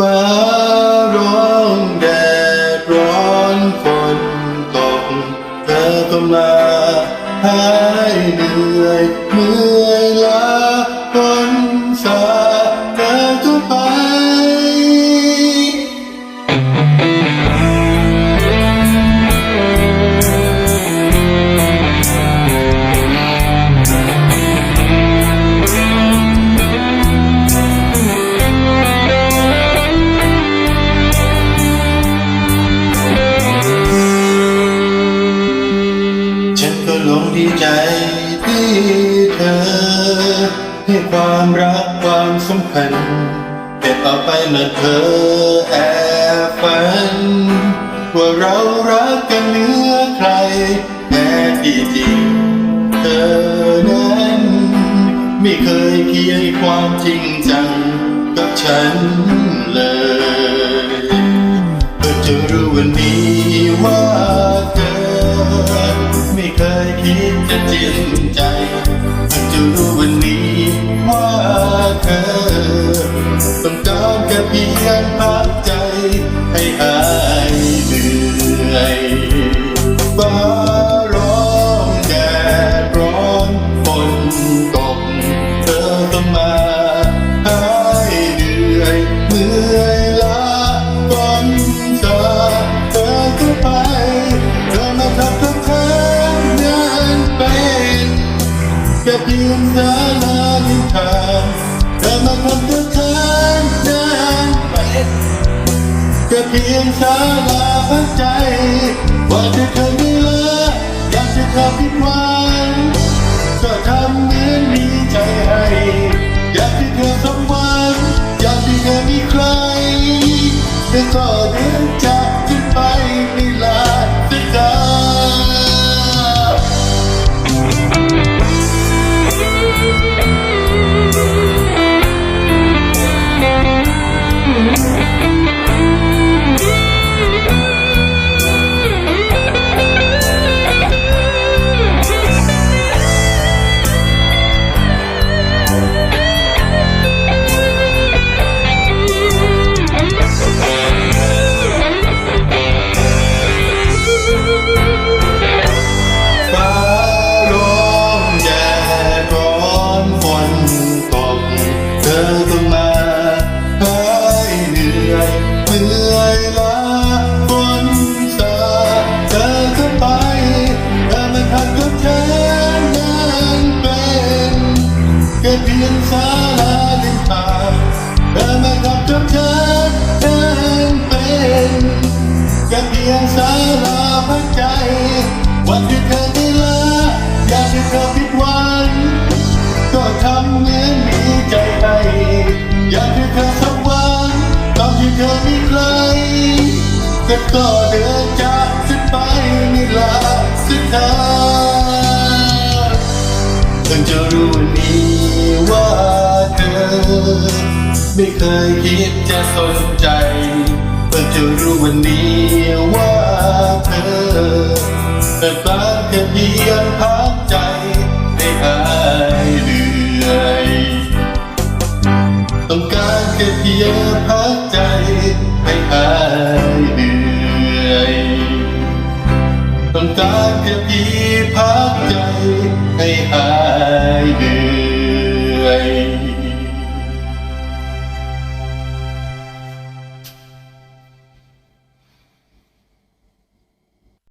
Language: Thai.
ฟ้าร้องแดดร้อนฝนตกเธอก็มาหายเหนื่อยเมื่อยล้า ฉันก็หลงดีใจที่เธอ ให้ความรักความสำคัญ แต่ต่อไปนะเธอแอบฝัน ว่าเรารักกันเหนือใครแม้ที่จริง เธอนั้น ไม่เคยเคียงความจริงจังกับฉันเลย จะจริงใจมันจะรู้วันนี้ว่าเธอต้องการแค่เพียงพักใจ แค่เพียงสาลานิทานเธอมาทับทับทางเดินเป็นแค่เพียงสาลาพักใจ ว่าจะเธอไม่ละอยากจะเธอผิดหวังก็ทำเหมือนมีใจให้ อยากให้เธอสมหวังอยากให้เธอมีใครแต่ก็เดินจากฉันไปไม่ลา แค่เพียงสาลาลินทางเธอมาทับกับฉันนั้นเป็นแค่เพียงสาลาพักใจ วันที่เธอได้ลาอยากให้เธอผิดหวังก็ทำเหมือนมีใจให้อยากให้เธอสมหวังตอนที่เธอมีใครแต่ก็เดินจ ไม่เคยคิดจะสนใจเพิ่งจะรู้วันนี้ว่าเธอแต่บางแค่เพียงพักใจให้หายเหนื่อยต้องการแค่เพียงพักใจให้หายเหนื่อยต้องการแค่เพียงพักใจให้หายเหนื่